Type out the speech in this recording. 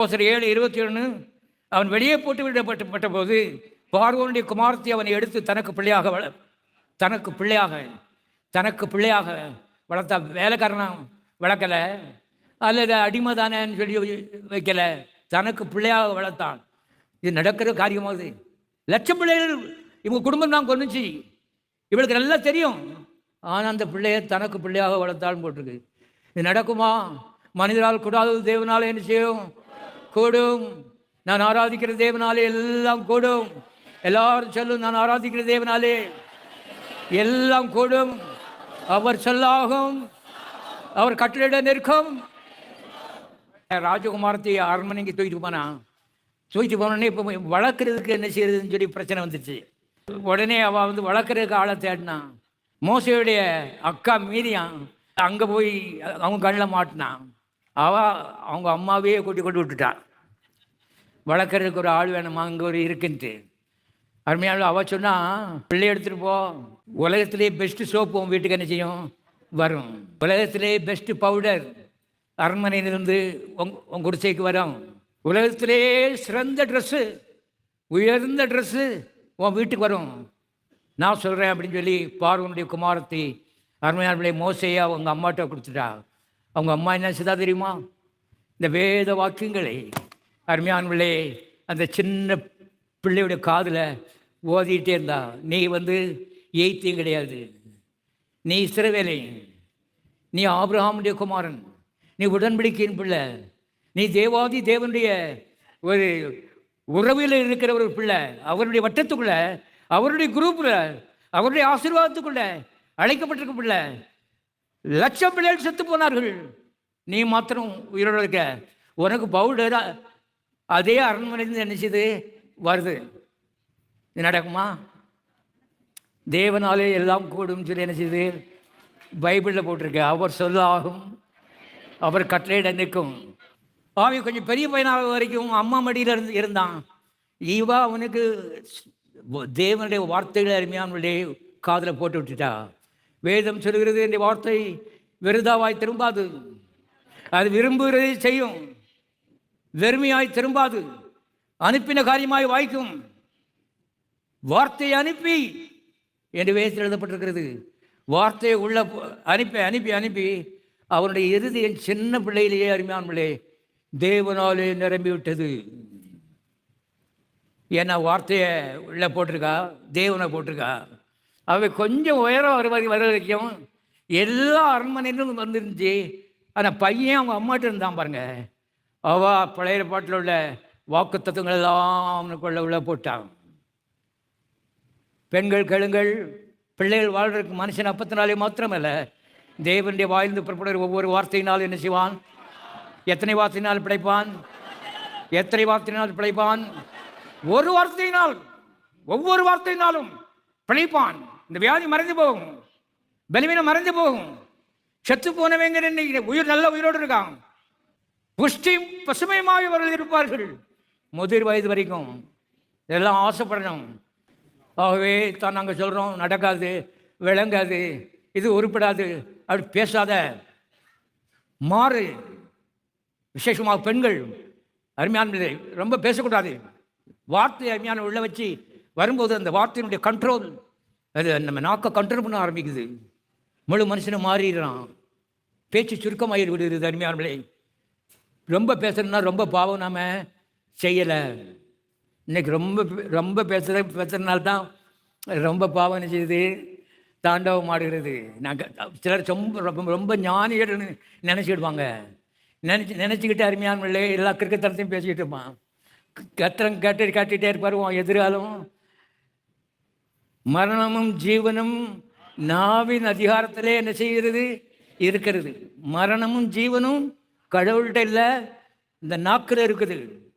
அப்போஸ்தலர் ஏழு இருபத்தி ஒன்று அவன் வெளியே போட்டு விடப்பட்ட போது பார்வோனுடைய குமாரத்தை அவனை எடுத்து தனக்கு பிள்ளையாக வள தனக்கு பிள்ளையாக தனக்கு பிள்ளையாக வளர்த்தா வேலைக்காரனாக வளர்க்கலை அல்லது அடிமை தானேன்னு சொல்லி வைக்கலை தனக்கு பிள்ளையாக வளர்த்தான். இது நடக்கிற காரியமாகுது லட்சம் பிள்ளைகள் இவங்க குடும்பம் தான் கொண்டுச்சு இவளுக்கு நல்லா தெரியும். ஆனால் அந்த பிள்ளையை தனக்கு பிள்ளையாக வளர்த்தாலும் போட்டிருக்கு. இது நடக்குமா? மனிதரால் கூடாது தேவனால் என்ன செய்யும்? கூடும். நான் ஆராதிக்கிற தேவனாலே எல்லாம் கூடும். எல்லாரும் சொல்லும் நான் ஆராதிக்கிற தேவனாலே. எல்லாம் கூடும். அவர் சொல்லாகும். அவர் கட்டளையிட நிற்கும். ராஜகுமாரத்தை அரண்மனைக்கு தூக்கிட்டு போனா தூக்கிட்டு போனோடனே இப்போ வளர்க்குறதுக்கு என்ன செய்யறதுன்னு சொல்லி பிரச்சனை வந்துச்சு உடனே அவள் வந்து வளர்க்குறதுக்கு ஆளை தேடினான். மோசையுடைய அக்கா மீறியான் அங்கே போய் அவங்க கண்ணில் மாட்டினான். அவள் அவங்க அம்மாவையே கூட்டி கொண்டு விட்டுட்டான் வளர்க்குறதுக்கு ஒரு ஆள் வேணுமா? அங்கே ஒரு இருக்குன்ட்டு. அருமையான அவள் சொன்னால் பிள்ளை எடுத்துகிட்டு போ. உலகத்திலே பெஸ்ட்டு சோப்பு உன் வீட்டுக்கு என்ன செய்யும்? வரும். உலகத்திலே பெஸ்ட்டு பவுடர் அரண்மனையிலிருந்து உங் உன் குடிசைக்கு வரும். உலகத்திலே சிறந்த ட்ரெஸ்ஸு உயர்ந்த ட்ரெஸ்ஸு உன் வீட்டுக்கு வரும். நான் சொல்கிறேன் அப்படின்னு சொல்லி பார்வனுடைய குமாரத்தை அருமையான பிள்ளை உங்கள் அம்மாட்ட கொடுத்துட்டா. அவங்க அம்மா என்ன செய்தா தெரியுமா? இந்த வேத வாக்கியங்களை அருமையான பிள்ளை அந்த சின்ன பிள்ளையுடைய காதில் ஓதிக்கிட்டே இருந்தா நீ வந்து எய்த்தியும் கிடையாது. நீ சிறவேலை. நீ ஆபிரகாமுடைய குமாரன். நீ உடன்படிக்கையின் பிள்ளை. நீ தேவாதி தேவனுடைய ஒரு உறவில் இருக்கிற ஒரு பிள்ளை. அவருடைய வட்டத்துக்குள்ள அவருடைய குரூப்பில் அவருடைய ஆசீர்வாதத்துக்குள்ள அழைக்கப்பட்டிருக்க பிள்ளை. லட்சம் பிள்ளைகள் செத்து போனார்கள். நீ மாத்திரம் உயிரோடு இருக்க. உனக்கு பவுடர் அதே அரண்மனையிலிருந்து நினைச்சது வருது. இது நடக்குமா? தேவனாலே எல்லாம் கூடும் சொல்லி என்ன பைபிளில் போட்டிருக்கு. அவர் சொல்லாகும். அவர் கட்டளையிட நிற்கும். அவன் கொஞ்சம் பெரிய பையனாக வரைக்கும் அம்மா மடியில் இருந்து இருந்தான். இவா அவனுக்கு தேவனுடைய வார்த்தைகளை அருமையானுடைய காதில் போட்டு விட்டுட்டா. வேதம் சொல்கிறது இந்த வார்த்தை வெறுதாவாய் திரும்பாது. அது விரும்புகிறதை செய்யும். வெறுமையாய் திரும்பாது. அனுப்பின காரியமாய் வாய்க்கும். வார்த்தையை அனுப்பி என்று வேதத்தில் எழுதப்பட்டிருக்கிறது. வார்த்தையை உள்ள அனுப்பி அனுப்பி அனுப்பி அவனுடைய இறுதியின் சின்ன பிள்ளையிலேயே அருமையான பிள்ளை தேவனாலே நிரம்பி விட்டது ஏன்னா வார்த்தையை உள்ள போட்டிருக்கா? தேவனை போட்டிருக்கா? அவை கொஞ்சம் உயரம் வர வரை வர வரைக்கும் எல்லா அரண்மனையிலும் வந்துருந்துச்சு. ஆனால் பையன் அவங்க அம்மாட்ட இருந்தான் பாருங்க. அவா பழைய பாட்டில் உள்ள வாக்கு தத்துவங்கள் எல்லாம் அவனுக்குள்ள உள்ள போட்டான். பெண்கள் கழுங்கள் பிள்ளைகள் வாழ்றதுக்கு மனுஷன் அப்பத்தினாலே மாத்திரமல்ல. தேவனுடைய வாய்ந்து புறப்படுற ஒவ்வொரு வார்த்தையினால் என்ன செய்வான்? எத்தனை வார்த்தையினால் பிழைப்பான்? எத்தனை வார்த்தையினால் பிழைப்பான்? ஒரு வார்த்தையினால் ஒவ்வொரு வார்த்தையினாலும் பிழைப்பான். இந்த வியாதி மறைந்து போகும். பலவீனம் மறைந்து போகும். செத்து போனவங்க உயிர் நல்ல உயிரோடு இருக்கான் புஷ்டி பசுமையுமாக இவர்கள் இருப்பார்கள். முதிர் வயது வரைக்கும். இதெல்லாம் ஆசைப்படணும். ஆகவே தான் நாங்கள் சொல்கிறோம் நடக்காது விளங்காது இது உருப்படாது அப்படி பேசாத. மாறு. விசேஷமாக பெண்கள் அருமையானது ரொம்ப பேசக்கூடாது. வார்த்தை அருமையான உள்ள வச்சு வரும்போது அந்த வார்த்தையினுடைய கண்ட்ரோல் அது நம்ம நாக்கை கண்ட்ரோல் பண்ண ஆரம்பிக்குது. முழு மனுஷனும் மாறிடுறான். பேச்சு சுருக்கமாகி விடுகிறது அருமையானவர்களே ரொம்ப பேசுறதுனா ரொம்ப பாவம் நாம் செய்யலை. இன்னைக்கு ரொம்ப ரொம்ப பேசுகிற பேசுறதுனால தான் ரொம்ப பாவம் என்ன செய்யுது? தாண்டவம் ஆடுகிறது. நாங்கள் சிலர் ரொம்ப ரொம்ப ரொம்ப ஞானிகள்னு நினச்சிடுவாங்க. நினச்சி நினச்சிக்கிட்டு அருமையானவர்களே எல்லா கிறுக்கத்தனத்தையும் பேசிக்கிட்டு இருப்பான். கத்திரம் கேட்டு காட்டிகிட்டே இருப்பார் உன் எதிராலும். மரணமும் ஜீவனும் நாவின் அதிகாரத்திலே என்ன செய்கிறது? இருக்கிறது. மரணமும் ஜீவனும் கடவுள்கிட்ட இல்லை இந்த நாக்கில் இருக்குது.